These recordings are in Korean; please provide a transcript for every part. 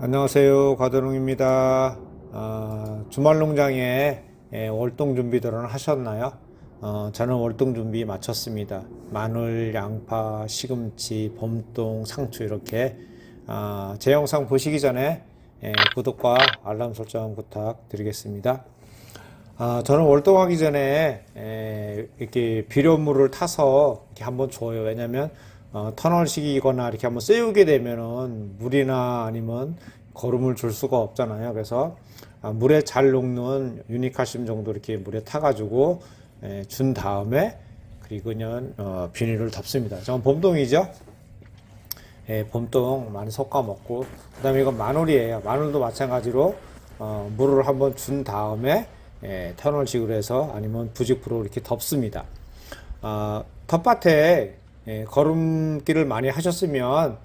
안녕하세요. 과도롱입니다. 어, 주말 농장에 예, 월동 준비들은 하셨나요? 어, 저는 월동 준비 마쳤습니다. 마늘, 양파, 시금치, 봄동, 상추 이렇게 아, 제 영상 보시기 전에 예, 구독과 알람 설정 부탁드리겠습니다. 아, 저는 월동하기 전에 에, 이렇게 비료물을 타서 이렇게 한번 줘요. 왜냐면 어, 터널식이거나 이렇게 한번 쐬우게 되면은 물이나 아니면 거름을 줄 수가 없잖아요. 그래서 아, 물에 잘 녹는 유니칼슘 정도 이렇게 물에 타가지고 에, 준 다음에 그리고 그냥 어, 비닐을 덮습니다. 저는 봄동이죠. 예, 봄동 많이 섞어 먹고 그다음에 이건 마늘이에요. 마늘도 마찬가지로 어, 물을 한번 준 다음에 예, 터널식으로 해서 아니면 부직부로 이렇게 덮습니다. 아, 텃밭에 예, 걸음길을 많이 하셨으면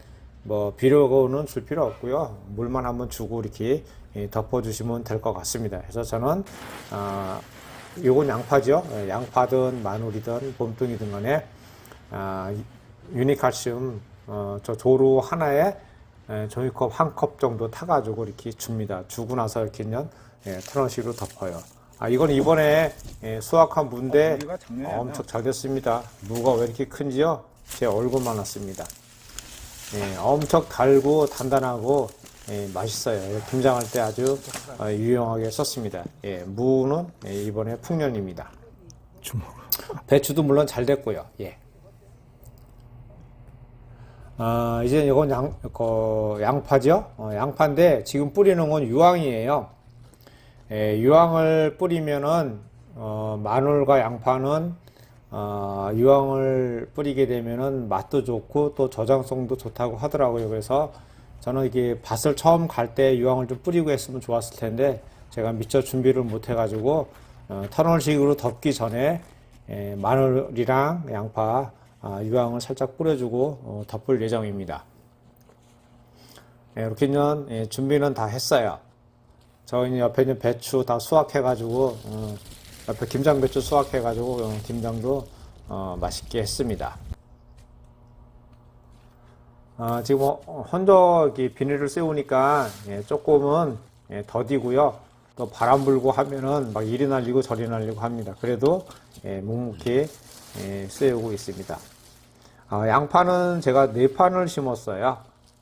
뭐 비료는 줄 필요 없고요. 물만 한번 주고 이렇게 예, 덮어주시면 될 것 같습니다. 그래서 저는 아, 요건 양파죠. 예, 양파든 마늘이든 봄동이든 간에 아, 유니칼슘 어, 저 조루 하나에 에, 종이컵 한 컵 정도 타가지고 이렇게 줍니다. 주고 나서 이렇게 그냥 예, 트런식으로 덮어요. 아 이건 이번에 예, 수확한 무인데 무늬가 작네요. 엄청 잘 됐습니다. 무가 왜 이렇게 큰지요? 제 얼굴만 왔습니다. 예, 엄청 달고 단단하고 예, 맛있어요. 예, 김장할 때 아주 어, 유용하게 썼습니다. 예, 무는 예, 이번에 풍년입니다. 주먹. 배추도 물론 잘 됐고요. 예. 아, 이제 이건 양, 그 양파죠. 어, 양파인데 지금 뿌리는 건 유황이에요. 예, 유황을 뿌리면은 어, 마늘과 양파는 어, 유황을 뿌리게 되면은 맛도 좋고 또 저장성도 좋다고 하더라고요. 그래서 저는 이게 밭을 처음 갈 때 유황을 좀 뿌리고 했으면 좋았을 텐데 제가 미처 준비를 못 해가지고 어, 터널식으로 덮기 전에 예, 마늘이랑 양파 아, 유황을 살짝 뿌려주고 어, 덮을 예정입니다. 예, 이렇게는 예, 준비는 다 했어요. 저희 옆에 있는 배추 다 수확해가지고 어, 옆에 김장 배추 수확해가지고 어, 김장도 어, 맛있게 했습니다. 아, 지금 어, 혼자 이렇게 비닐을 씌우니까 예, 조금은 예, 더디고요. 또 바람 불고 하면은 막 이리 날리고 저리 날리고 합니다. 그래도 예, 묵묵히 예, 씌우고 있습니다. 아, 양파는 제가 네 판을 심었어요.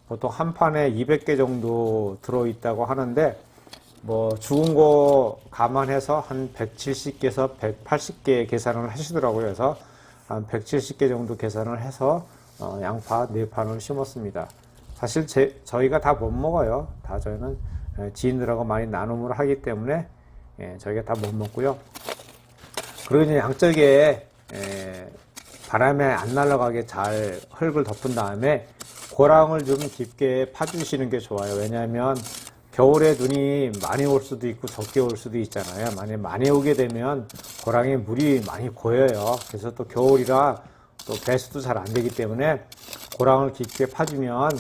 보통 한 판에 200개 정도 들어있다고 하는데 뭐 죽은 거 감안해서 한 170개에서 180개 계산을 하시더라고요. 그래서 한 170개 정도 계산을 해서 어, 양파 네 판을 심었습니다. 사실 제, 저희가 다 못 먹어요. 다 저희는 에, 지인들하고 많이 나눔을 하기 때문에 예, 저희가 다 못 먹고요. 그리고 이제 양쪽에 에, 바람에 안 날아가게 잘 흙을 덮은 다음에 고랑을 좀 깊게 파주시는 게 좋아요. 왜냐하면 겨울에 눈이 많이 올 수도 있고 적게 올 수도 있잖아요. 만약 많이 오게 되면 고랑에 물이 많이 고여요. 그래서 또 겨울이라 또 배수도 잘 안 되기 때문에 고랑을 깊게 파주면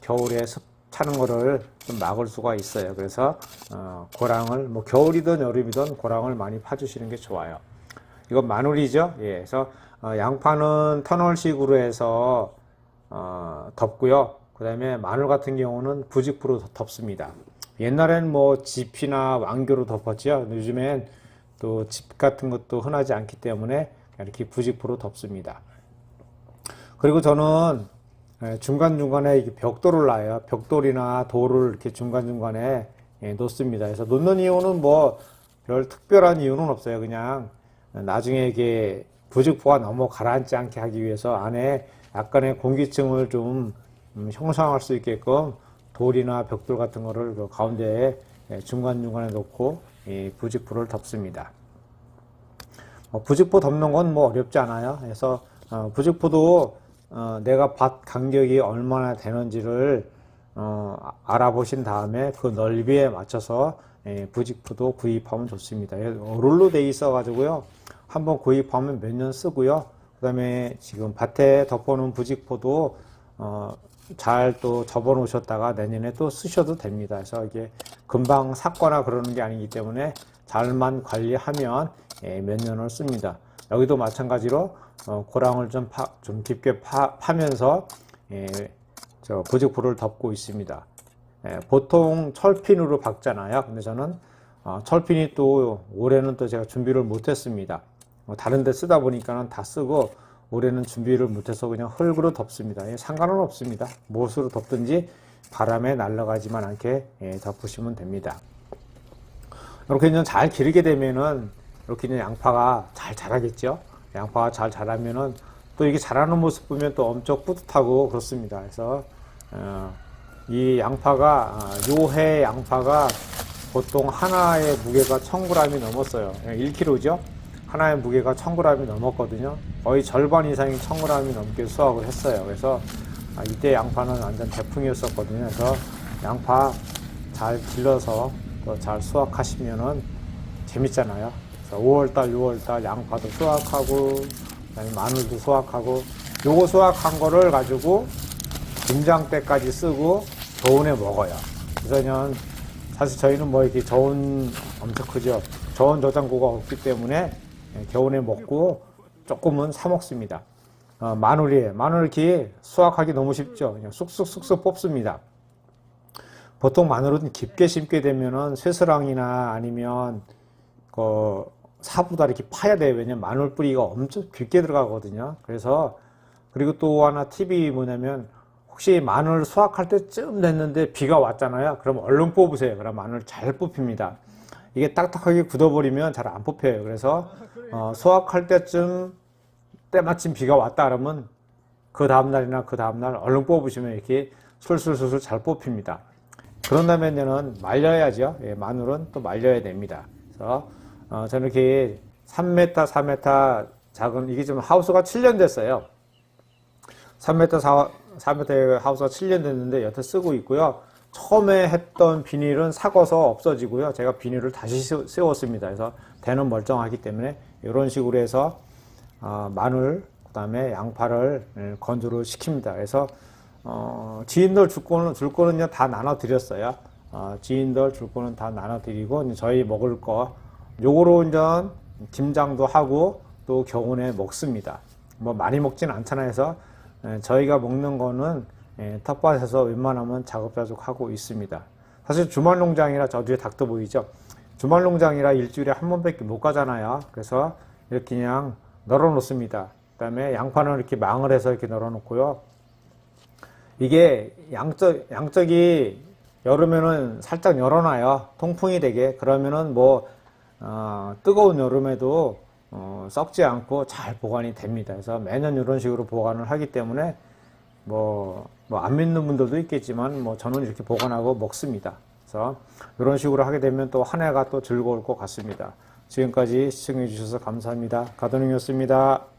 겨울에 습 차는 거를 좀 막을 수가 있어요. 그래서 어, 고랑을 뭐 겨울이든 여름이든 고랑을 많이 파주시는 게 좋아요. 이건 마늘이죠. 예, 그래서 어, 양파는 터널식으로 해서 어, 덮고요. 그 다음에 마늘 같은 경우는 부직부로 덮- 덮습니다. 옛날엔 뭐 지피나 왕교로 덮었죠. 요즘엔 또 집 같은 것도 흔하지 않기 때문에 이렇게 부직부로 덮습니다. 그리고 저는 예, 중간중간에 벽돌을 놔요. 벽돌이나 돌을 이렇게 중간중간에 예, 놓습니다. 그래서 놓는 이유는 뭐 별 특별한 이유는 없어요. 그냥 나중에 이게 부직포가 너무 가라앉지 않게 하기 위해서 안에 약간의 공기층을 좀 음, 형성할 수 있게끔 돌이나 벽돌 같은 거를 그 가운데에 예, 중간중간에 놓고 이 부직포를 덮습니다. 뭐 부직포 덮는 건 뭐 어렵지 않아요. 그래서 어, 부직포도 어, 내가 밭 간격이 얼마나 되는지를 어, 아- 알아보신 다음에 그 넓이에 맞춰서 예, 부직포도 구입하면 좋습니다. 예, 롤로 돼 있어 가지고요. 한번 구입하면 몇 년 쓰고요. 그 다음에 지금 밭에 덮어놓은 부직포도 어, 잘 또 접어 놓으셨다가 내년에 또 쓰셔도 됩니다. 그래서 이게 금방 샀거나 그러는 게 아니기 때문에 잘만 관리하면 예, 몇 년을 씁니다. 여기도 마찬가지로 어, 고랑을 좀, 파, 좀 깊게 파, 파면서 예, 저 부직포를 덮고 있습니다. 예, 보통 철핀으로 박잖아요. 근데 저는 어, 철핀이 또 올해는 또 제가 준비를 못했습니다. 뭐 다른 데 쓰다 보니까는 다 쓰고 올해는 준비를 못해서 그냥 흙으로 덮습니다. 예, 상관은 없습니다. 무엇으로 덮든지 바람에 날아가지만 않게 예, 덮으시면 됩니다. 이렇게 이제 잘 기르게 되면은 이렇게 이제 양파가 잘 자라겠죠. 양파가 잘 자라면은 또 이게 자라는 모습 보면 또 엄청 뿌듯하고 그렇습니다. 그래서 어, 이 양파가 아, 요해 양파가 보통 하나의 무게가 1000g이 넘었어요. 1kg죠. 하나의 무게가 1000g이 넘었거든요. 거의 절반 이상이 1000g이 넘게 수확을 했어요. 그래서 아, 이때 양파는 완전 대풍이었었거든요. 그래서 양파 잘 길러서 또 잘 수확하시면은 재밌잖아요. 그래서 5월달, 6월달 양파도 수확하고, 마늘도 수확하고, 요거 수확한 거를 가지고 김장 때까지 쓰고 겨울에 먹어요. 그래서는 사실 저희는 뭐 이렇게 저온 엄청 크죠. 저온 저장고가 없기 때문에 예, 겨울에 먹고 조금은 사 먹습니다. 어, 마늘이에요. 마늘 이렇게 수확하기 너무 쉽죠. 그냥 쑥쑥쑥쑥 뽑습니다. 보통 마늘은 깊게 심게 되면은 쇠스랑이나 아니면 그 사부다 이렇게 파야 돼요. 왜냐면 마늘 뿌리가 엄청 깊게 들어가거든요. 그래서 그리고 또 하나 팁이 뭐냐면 혹시 마늘 수확할 때쯤 됐는데 비가 왔잖아요. 그럼 얼른 뽑으세요. 그럼 마늘 잘 뽑힙니다. 이게 딱딱하게 굳어버리면 잘 안 뽑혀요. 그래서 어, 수확할 때쯤 때마침 비가 왔다 그러면 그 다음날이나 그 다음날 얼른 뽑으시면 이렇게 술술술술 잘 뽑힙니다. 그런 다음에는 말려야죠. 예, 마늘은 또 말려야 됩니다. 그래서 어, 저는 이렇게 3m, 4m 작은 이게 지금 하우스가 7년 됐어요. 3m, 4, 4m의 하우스가 7년 됐는데 여태 쓰고 있고요. 처음에 했던 비닐은 삭아서 없어지고요. 제가 비닐을 다시 세웠습니다. 그래서 대는 멀쩡하기 때문에 이런 식으로 해서 어, 마늘, 그 다음에 양파를 예, 건조를 시킵니다. 그래서 어, 지인들 줄 거는, 줄 거는요, 다 나눠드렸어요. 어, 지인들 줄 거는 다 나눠드리고, 저희 먹을 거, 요거로 이제 김장도 하고, 또 겨우내 먹습니다. 뭐 많이 먹진 않잖아요. 해서, 예, 저희가 먹는 거는, 예, 텃밭에서 웬만하면 자급자족 하고 있습니다. 사실 주말 농장이라 저 뒤에 닭도 보이죠? 주말 농장이라 일주일에 한 번밖에 못 가잖아요. 그래서 이렇게 그냥 널어 놓습니다. 그 다음에 양파는 이렇게 망을 해서 이렇게 널어 놓고요. 이게 양쪽, 양쪽이 여름에는 살짝 열어놔요. 통풍이 되게. 그러면은 뭐, 어, 뜨거운 여름에도 어, 썩지 않고 잘 보관이 됩니다. 그래서 매년 이런 식으로 보관을 하기 때문에 뭐, 뭐 안 믿는 분들도 있겠지만 뭐 저는 이렇게 보관하고 먹습니다. 그래서 이런 식으로 하게 되면 또 한 해가 또 즐거울 것 같습니다. 지금까지 시청해 주셔서 감사합니다. 가도님이었습니다.